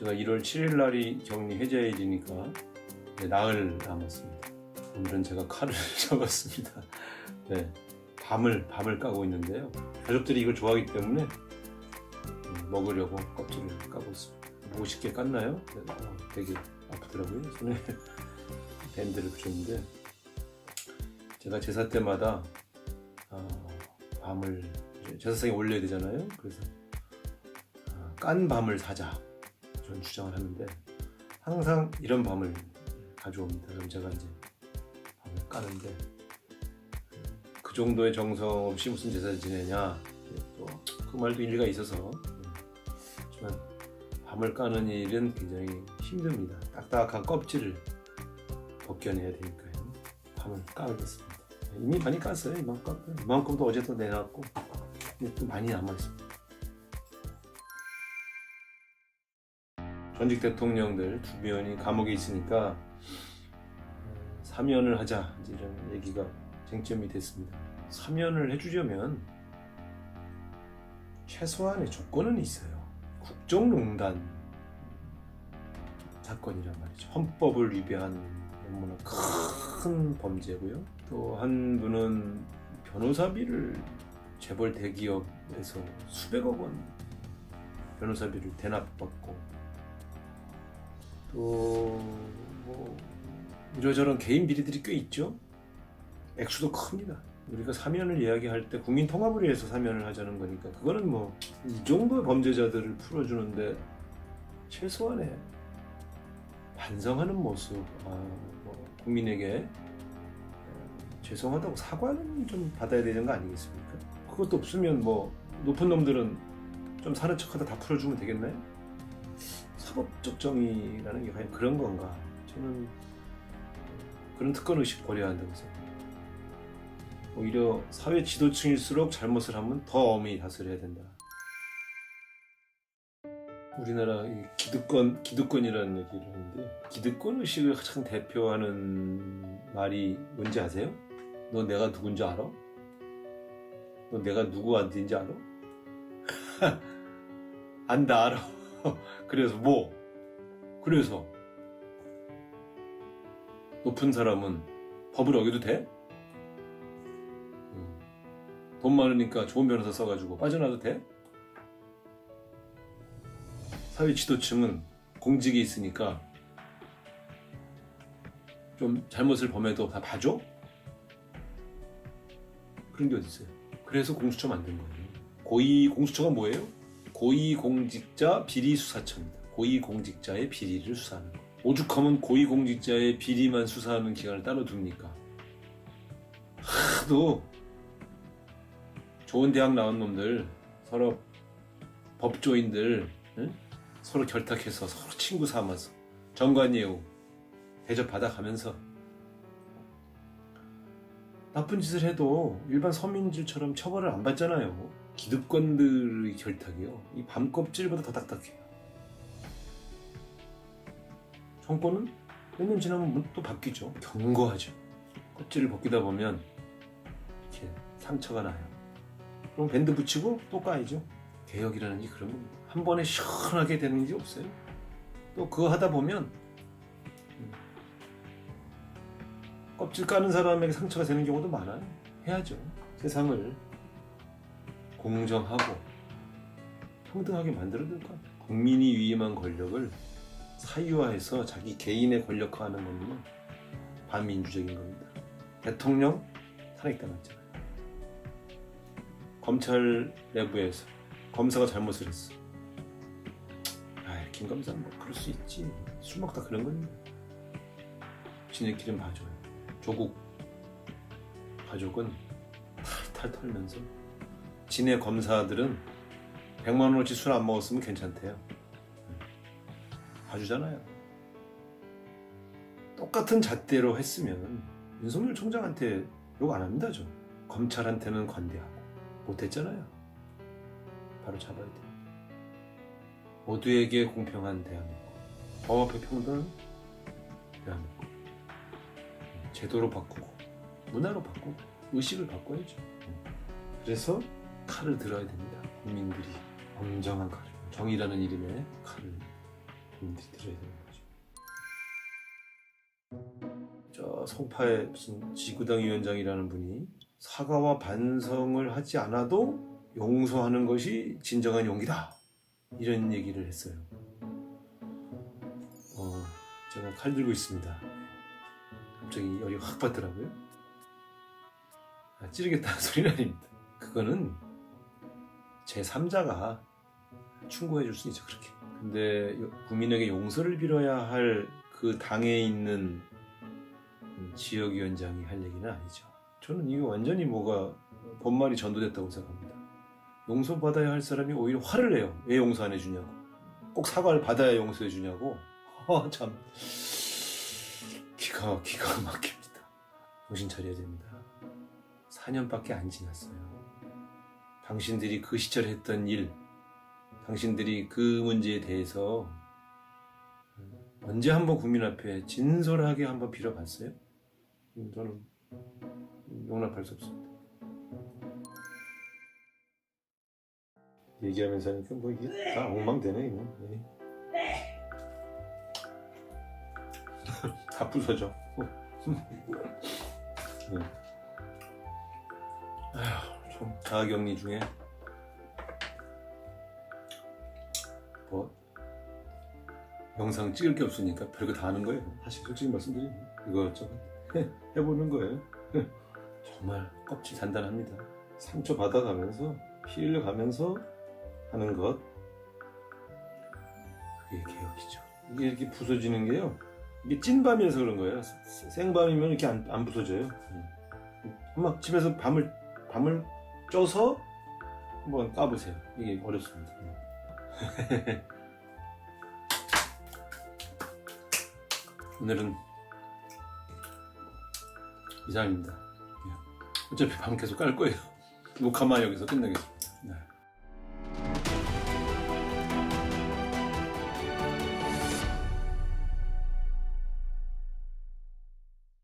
제가 1월 7일 날이 격리 해제일이니까 이제 나흘 남았습니다. 오늘은 제가 칼을 잡았습니다. 네, 밤을 밤을 까고 있는데요. 가족들이 이걸 좋아하기 때문에 음, 먹으려고 껍질을 까고 있습니다. 50개 깠나요? 네, 어, 되게 아프더라고요. 손에 밴드를 붙였는데 제가 제사 때마다 어, 밤을 제사상에 올려야 되잖아요. 그래서 아, 깐 밤을 사자 저는 주장을 하는데 항상 이런 밤을 가져옵니다. 그럼 제가 이제 밤을 까는데 그 정도의 정성 없이 무슨 제사를 지내냐 또 그 말도 일리가 있어서 음, 하지만 밤을 까는 일은 굉장히 힘듭니다. 딱딱한 껍질을 벗겨내야 되니까요. 밤을 까겠습니다. 이미 많이 깠어요. 이만큼 깠고요. 이만큼도 어제 또 내놨고 또 많이 남아 있습니다. 전직 대통령들 두 명이 감옥에 있으니까 어, 사면을 하자 이런 얘기가 쟁점이 됐습니다. 사면을 해주려면 최소한의 조건은 있어요. 국정농단 사건이란 말이죠. 헌법을 위배한 너무나 큰 범죄고요. 또 한 분은 변호사비를 재벌 대기업에서 수백억 원 변호사비를 대납받고 또뭐 이러저런 개인 비리들이 꽤 있죠. 액수도 큽니다. 우리가 사면을 이야기할 때 국민 통합을 위해서 사면을 하자는 거니까 그거는 뭐 이 정도의 범죄자들을 풀어주는데 최소한의 반성하는 모습, 아, 뭐 국민에게 어, 죄송하다고 사과는 좀 받아야 되는 거 아니겠습니까? 그것도 없으면 뭐 높은 놈들은 좀 사는 척하다 다 풀어주면 되겠나요? 사법적 정의라는 게 과연 그런 건가? 저는 그런 특권 의식 버려야 한다고 생각합니다. 오히려 사회 지도층일수록 잘못을 하면 더 엄히 다스려야 된다. 우리나라 이 기득권 기득권이라는 얘기를 하는데 기득권 의식을 가장 대표하는 말이 뭔지 아세요? 너 내가 누군지 알아? 너 내가 누구한테인지 알아? 안다 알아. 그래서 뭐? 그래서 높은 사람은 법을 어겨도 돼? 음. 돈 많으니까 좋은 변호사 써가지고 빠져나도 돼? 사회 지도층은 공직이 있으니까 좀 잘못을 범해도 다 봐줘? 그런 게 어딨어요? 그래서 공수처 만든 거예요. 고위 공수처가 뭐예요? 고위공직자 비리수사처입니다. 고위공직자의 비리를 수사하는 거. 오죽하면 고위공직자의 비리만 수사하는 기관을 따로 둡니까? 하도 좋은 대학 나온 놈들 서로 법조인들 응? 서로 결탁해서 서로 친구 삼아서 정관예우 대접 받아가면서 나쁜 짓을 해도 일반 서민들처럼 처벌을 안 받잖아요. 기득권들의 결탁이요. 이 밤껍질보다 더 딱딱해요. 정권은 몇 년 지나면 또 바뀌죠. 견고하죠. 껍질을 벗기다 보면 이렇게 상처가 나요. 그럼 밴드 붙이고 또 까이죠. 개혁이라는 게 그런 겁니다. 한 번에 시원하게 되는 게 없어요. 또 그거 하다 보면 음, 껍질 까는 사람에게 상처가 되는 경우도 많아요. 해야죠. 세상을 공정하고 평등하게 같아요. 국민이 위임한 권력을 사유화해서 자기 개인의 권력화하는 것은 반민주적인 겁니다. 대통령 탄핵당했잖아요. 검찰 내부에서 검사가 잘못을 했어. 아, 김 검사는 뭐 그럴 수 있지. 술 먹다 그런 겁니다. 지네끼리 봐줘요. 조국 가족은 탈탈 털면서 지네 검사들은 100만 원어치 술 안 먹었으면 괜찮대요. 봐주잖아요. 똑같은 잣대로 했으면 윤석열 총장한테 욕 안 합니다, 저. 검찰한테는 관대하고 못했잖아요. 바로 잡아야 돼요. 모두에게 공평한 대한민국. 법 앞에 평등 대한민국. 제도로 바꾸고 문화로 바꾸고 의식을 바꿔야죠. 그래서 칼을 들어야 됩니다. 국민들이 엄정한 칼을 정의라는 이름의 칼을 국민들이 들어야 되는 거죠. 저 송파의 무슨 지구당 위원장이라는 분이 사과와 반성을 하지 않아도 용서하는 것이 진정한 용기다 이런 얘기를 했어요. 어, 제가 칼 들고 있습니다. 갑자기 열이 확 받더라고요. 아, 찌르겠다는 소리는 아닙니다. 그거는 제 3자가 충고해 줄 수 있죠 그렇게. 근데 요- 국민에게 용서를 빌어야 할 그 당에 있는 음, 지역위원장이 할 얘기는 아니죠. 저는 이거 완전히 뭐가 본말이 전도됐다고 생각합니다. 용서받아야 할 사람이 오히려 화를 내요. 왜 용서 안 해주냐고. 꼭 사과를 받아야 용서해 주냐고. 아, 참. 기가, 기가 막힙니다. 정신 차려야 됩니다. 4년밖에 안 지났어요. 당신들이 그 시절에 했던 일, 당신들이 그 문제에 대해서 음, 언제 한번 국민 앞에 진솔하게 한번 빌어봤어요? 음, 저는 용납할 수 없습니다. 얘기하면서 하니까 뭐 이게 다 엉망되네 이거. 예. 다 부서져. 네. 아휴, 좀 자가격리 중에 뭐 영상 찍을 게 없으니까 별거 다 하는 거예요. 사실 솔직히 말씀드리면 이것저것 해- 해보는 거예요. 정말 껍질 단단합니다. 상처 받아가면서 피 흘려가면서 하는 것 그게 개혁이죠. 이게 이렇게 부서지는 게요. 이게 찐밤이라서 그런 거예요. 생- 생밤이면 이렇게 안, 안 부서져요. 막 집에서 밤을 밤을 쪄서 한번 까보세요. 이게 어렵습니다. 오늘은 이상입니다. 어차피 밤 계속 깔 거예요. 녹화만 여기서 끝내겠습니다. 네.